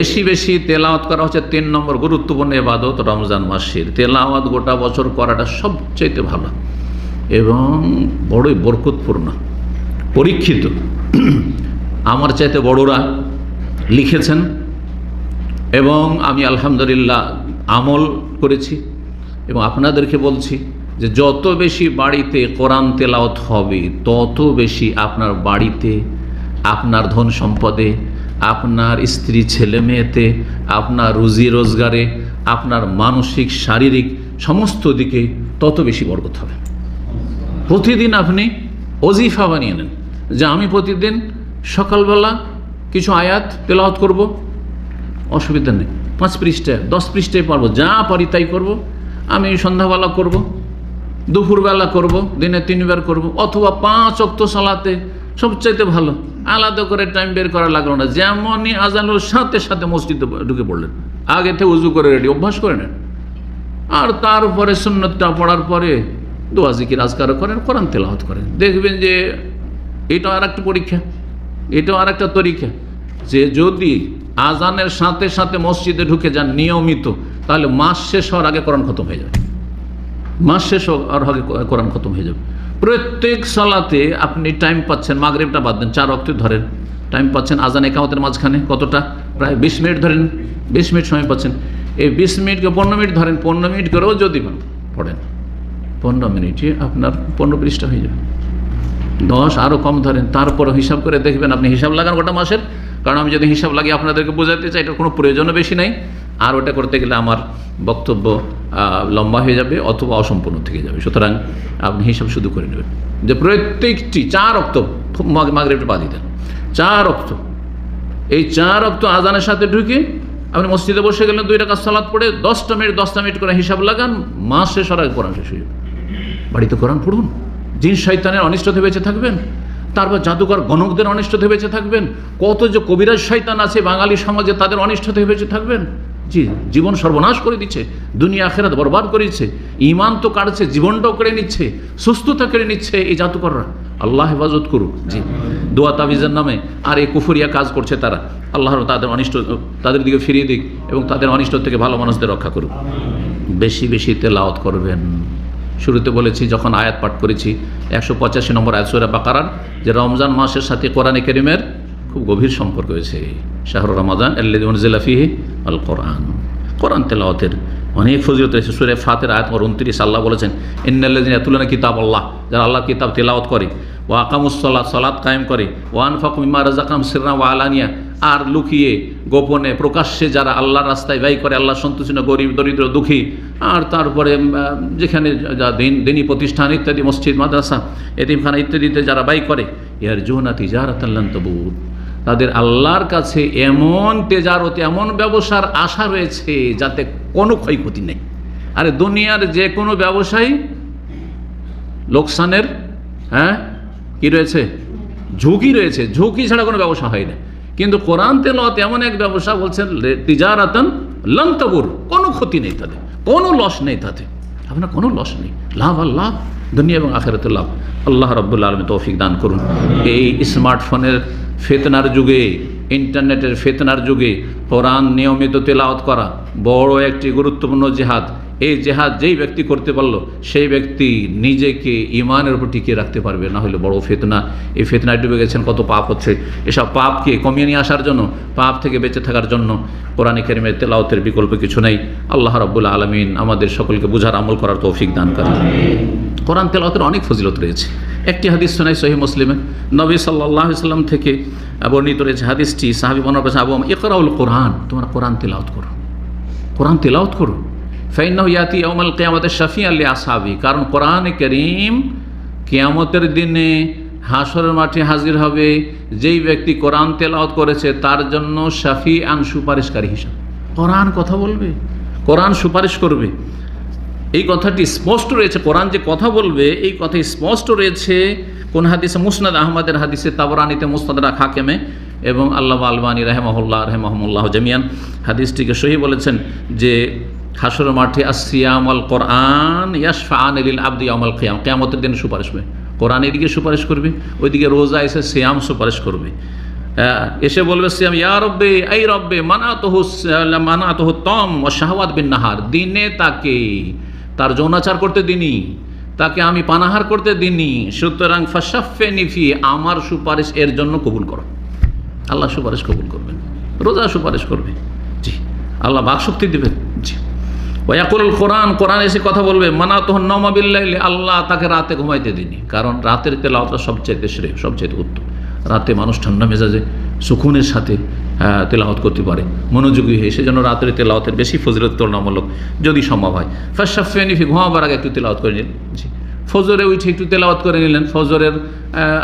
বেশি বেশি তেলাওয়াত করা হচ্ছে তিন নম্বর গুরুত্বপূর্ণ এবাদত রমজান মাসের তেলাওয়াত গোটা বছর করাটা সবচাইতে ভালো এবং বড়ই বরকতপূর্ণ, পরীক্ষিত। আমার চাইতে বড়রা লিখেছেন এবং আমি আলহামদুলিল্লাহ আমল করেছি এবং আপনাদেরকে বলছি যে যত বেশি বাড়িতে কোরআন তেলাওয়াত হবে, তত বেশি আপনার বাড়িতে আপনার ধন সম্পদে আপনার স্ত্রী, ছেলে, মেয়েতে, আপনার রুজি রোজগারে, আপনার মানসিক, শারীরিক সমস্ত দিকে তত বেশি বরকত হবে। প্রতিদিন আপনি অজিফা বানিয়ে নেন, যে আমি প্রতিদিন সকালবেলা কিছু আয়াত তেলাওয়াত করব, অসুবিধা নেই। পাঁচ পৃষ্ঠায়, দশ পৃষ্ঠায় পারব, যা পারি তাই করব। আমি সন্ধ্যাবেলা করব, দুপুরবেলা করব, দিনে তিনবার করব, অথবা পাঁচ অক্ত সালাতে সবচাইতে ভালো। আলাদা করে টাইম বের করা লাগল না। যেমনই আজানোর সাথে সাথে মসজিদে ঢুকে পড়লেন। আগে থেকে উজু করে রেডি অভ্যাস করে নেন। আর তারপরে সুন্নতটা পড়ার পরে দোয়া, জিকির করেন, কোরআন তেলাওয়াত করেন। দেখবেন যে এটা আর একটা পরীক্ষা, এটাও আর একটা তরিকা। যে যদি আজানের সাথে সাথে মসজিদে ঢুকে যান নিয়মিত, তাহলে মাস শেষ হওয়ার আগে কোরআন খতম হয়ে যাবে। মাস শেষ হওয়ার আগে কোরআন খতম হয়ে যাবে। প্রত্যেক সলাতে আপনি টাইম পাচ্ছেন, মাগরিবটা বাদ দেন, চার অক্টে ধরেন টাইম পাচ্ছেন, আজান একামতের মাঝখানে কতটা? প্রায় বিশ মিনিট ধরেন, বিশ মিনিট সময় পাচ্ছেন। এই বিশ মিনিটকে পনেরো মিনিট ধরেন, পনেরো মিনিট করেও যদি পড়েন, পনেরো মিনিটে আপনার পনেরো পৃষ্ঠা হয়ে যাবে। দশ আরও কম ধরেন, তারপরও হিসাব করে দেখবেন আপনি হিসাব লাগান গোটা মাসের। কারণ আমি যদি হিসাব লাগিয়ে আপনাদেরকে বোঝাতে চাই এটার কোনো প্রয়োজনও বেশি নাই। আর ওটা করতে গেলে আমার বক্তব্য লম্বা হয়ে যাবে অথবা অসম্পূর্ণ থেকে যাবে। সুতরাং আপনি হিসাব শুধু করে নেবেন। যে প্রত্যেকটি চার অক্ত মাগরেবটা বাদ দেন। চার অক্ত এই চার অক্ত আজানের সাথে ঢুকে আপনি মসজিদে বসে গেলেন, দুই টাকা সালাদ পড়ে, দশটা মিনিট দশটা মিনিট করে হিসাব লাগান, মাস শেষ হওয়ার আগে কোরআন শেষ হয়ে যাবে। বাড়িতে কোরআন পড়ুন। জিন শৈতানের অনিষ্ট থেকে বেঁচে থাকবেন। তারপর জাদুকর গণকদের অনিষ্ট থেকে বেঁচে থাকবেন। কত যে কবিরাজ শৈতান আছে, বাঙালি সমাজে তাদের অনিষ্ট থেকে বেঁচে থাকবেন। জি, জীবন সর্বনাশ করে দিচ্ছে, দুনিয়া আখেরাত বরবাদ করে দিচ্ছে ইমান তো কাটছে, জীবনটাও কেড়ে নিচ্ছে, সুস্থতা কেড়ে নিচ্ছে এই জাদুকররা। আল্লাহ হেফাজত করুক, জি। দোয়া তাবিজের নামে আর এই কুফরিয়া কাজ করছে তারা। আল্লাহ তাদের অনিষ্ট, তাদের দিকে ফিরিয়ে দিক এবং তাদের অনিষ্ট থেকে ভালো মানুষদের রক্ষা করুক। বেশি বেশি তেলাওয়াত করবেন। শুরুতে বলেছি, যখন আয়াত পাঠ করেছি, একশো পঁচাশি নম্বর আয়াত সুরা যে রমজান মাসের সাথে কোরআনে করিমের খুব গভীর সম্পর্ক হয়েছে। শাহরুর রমাদান আল্লাফিহি আল কোরআন কোরআন তেলাওয়াতের অনেক ফজিলত রয়েছে। সুরে ফাতের আয়াত নম্বর উনত্রিশ, আল্লাহ বলেছেন ইন্নাল্লাদিন এতুলানা কিতাব আল্লাহ যারা আল্লাহ কিতাব তেলাওয়াত করে ও আকামুসল্লাহ সালাত কায়েম করে ওয়ান ফাকুম ইমা রাজাকাম সিরনা ওয়া আলানিয়া আর লুকিয়ে, গোপনে, প্রকাশ্যে যারা আল্লাহর রাস্তায় ব্যয় করে আল্লাহ সন্তুষ্ট গরিব, দরিদ্র, দুঃখী, আর তারপরে যেখানে যা দিন, দিনী প্রতিষ্ঠান ইত্যাদি, মসজিদ, মাদ্রাসা, এতিমখানা ইত্যাদিতে যারা ব্যয় করে ইয়ার জোনা যারা তবুর তাদের আল্লাহর কাছে এমন তেজারত, এমন ব্যবসার আশা রয়েছে যাতে কোনো ক্ষয়ক্ষতি নেই। আরে দুনিয়ার যে কোনো ব্যবসায়ী লোকসানের হ্যাঁ কি রয়েছে? ঝুঁকি রয়েছে। ঝুঁকি ছাড়া কোনো ব্যবসা হয় না। কিন্তু কোরআন তেলত এমন এক ব্যবসা বলছেন তিজারাতন লন্তবুর কোনো ক্ষতি নেই তাতে, কোনো লস নেই তাতে। আপনার কোনো লস নেই। লাভ আল্লাহ, দুনিয়া এবং আখেরাতে লাভ। আল্লাহ রব্বুল্লা আলমী তৌফিক দান করুন। এই স্মার্টফোনের ফেতনার যুগে, ইন্টারনেটের ফেতনার যুগে কোরআন নিয়মিত তেলাওয়াত করা বড় একটি গুরুত্বপূর্ণ জেহাদ। এই জেহাদ যেই ব্যক্তি করতে পারল, সেই ব্যক্তি নিজেকে ইমানের উপর টিকিয়ে রাখতে পারবে, না হলে বড় ফেতনা। এই ফেতনায় ডুবে গেছেন, কত পাপ হচ্ছে। এসব পাপকে কমিয়ে নিয়ে আসার জন্য, পাপ থেকে বেঁচে থাকার জন্য কোরআনে কেরিমের তেলাওতের বিকল্প কিছু নেই। আল্লাহ রাব্বুল আলমিন আমাদের সকলকে বুঝার আমল করার তৌফিক দান করেন। কোরআন তেলাওতের অনেক ফজিলত রয়েছে। একটি হাদিস শোনাই সহি মুসলিমে। নবী সাল্লাহ সাল্লাম থেকে বর্ণিত রয়েছে হাদিসটি, সাহাবি মনে করেছে আবু, ইকরাউল কোরআন। তোমরা কোরআন তেলাওত করো। কোরআন তেলাওত করো। ফাইনাহ ইয়াতি অমল কেয়ামতের শফি আল্লি আসাবি কারণ কোরআন করিম কেয়ামতের দিনে হাসরের মাঠে হাজির হবে। যেই ব্যক্তি কোরআন তেলাওত করেছে, তার জন্য শাফি আন সুপারিশকারী হিসাব। কোরআন কথা বলবে? কোরআন সুপারিশ করবে। এই কথাটি স্পষ্ট রয়েছে। কোরআন যে কথা বলবে, এই কথা স্পষ্ট রয়েছে কোন হাদিসে? মুসনাদ আহমদের হাদিসে, তাবরানিতে মুসনাদরা খাকেমে এবং আল্লাহ আলবানী রাহেমাহুল্লাহ রহমাহুল্লাহ জামিয়ান। হাদিসটিকে সহি বলেছেন যে, হাসর মাঠে আসিয়াম আল কোরআন ইয়াসফা আনিল আব্দি আমল কিয়াম। কেয়ামতের দিন সুপারিশ হবে। কোরআন এদিকে সুপারিশ করবে, ওইদিকে রোজা এসে সিয়াম সুপারিশ করবে। এসে বলবে সিয়াম, ইয়া রব্বে এই রব্বে, মানাতহু মানাতহু তম ও শাহওয়াত বিন নাহার। দিনে তাকে তার যৌনাচার করতে দিনি, তাকে আমি পানাহার করতে দিনি, সুতরাং ফাশাফে নিফি আমার সুপারিশ এর জন্য কবুল করো। আল্লাহ সুপারিশ কবুল করবেন, রোজা সুপারিশ করবে। জি, আল্লাহ বাকশক্তি দেবেন। জি ওয়াকুল কোরআন কোরআন এসে কথা বলবে মানা তখন নমাবিল্লাইলে আল্লাহ তাকে রাতে ঘুমাইতে দিনি, কারণ রাতের তেলাওয়াতটা সবচাইতে শ্রেয়, সবচাইতে উত্তম। রাতে মানুষ ঠান্ডা মেজাজে, সুকুনের সাথে তেলাওয়াত করতে পারে। মনোযোগী হয়ে সেজন্য রাত্রে তেলাওয়াতের বেশি ফজরত তুলনামূলক যদি সম্ভব হয়। ফার্স্ট শাফিয়ানিফি ঘুমাবার আগে একটু তেলাওয়াত করে নিলেন। জি। ফজরে উঠে একটু তেলাওয়াত করে নিলেন। ফজরের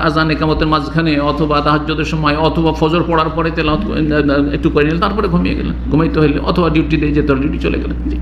আজান একামতের মাঝখানে অথবা তাহাজ্যদের সময় অথবা ফজর পড়ার পরে তেলাওয়াত একটু করে নিলেন, তারপরে ঘুমিয়ে গেলেন। ঘুমাইতে হইলে অথবা ডিউটিতে যেতে ডিউটি চলে গেলেন। জি।